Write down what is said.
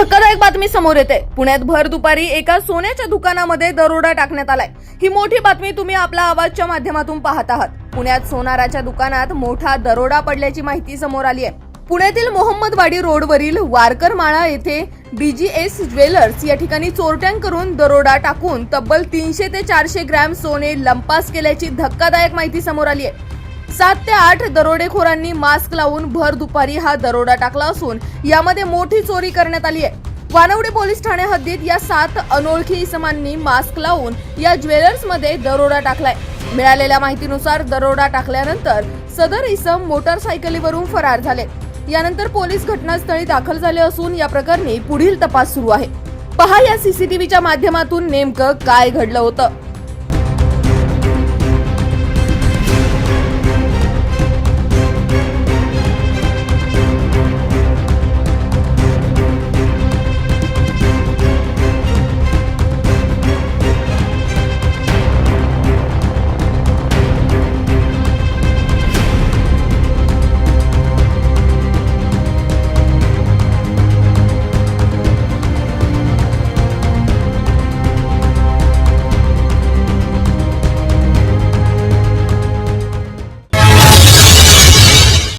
धक्कादायक बातमी समोर येते. पुण्यात भर दुपारी एका सोन्याच्या दुकानामध्ये दरोडा टाकण्यात आलाय. ही मोठी बातमी तुम्ही आपला आवाजच्या माध्यमातून पाहत आहात. पुण्यात सोनाराच्या दुकानात मोठा दरोडा पडल्याची माहिती समोर आली आहे. पुण्यातील मोहम्मदवाडी रोडवरील वारकर माळा येथे बीजीएस ज्वेलर्स या ठिकाणी चोरट्यांकडून दरोडा टाकून तब्बल तीनशे ते चारशे ग्रॅम सोने लंपास केल्याची धक्कादायक माहिती समोर आली आहे. सात ते आठ दरोडेखोरांनी मास्क लावून भर दुपारी हा दरोडा टाकला असून यामध्ये मोठी चोरी करण्यात आली आहे. वानवडे पोलीस ठाणे हद्दीत या सात अनोळखी इसमांनी मास्क लावून या ज्वेलर्समध्ये दरोडा टाकलाय. मिळालेल्या माहितीनुसार दरोडा टाकल्यानंतर सदर इसम मोटारसायकलीवरून फरार झाले. यानंतर पोलीस घटनास्थळी दाखल झाले असून या प्रकरणी पुढील तपास सुरू आहे. पहा या सीसीटीव्हीच्या माध्यमातून नेमकं काय घडलं होतं.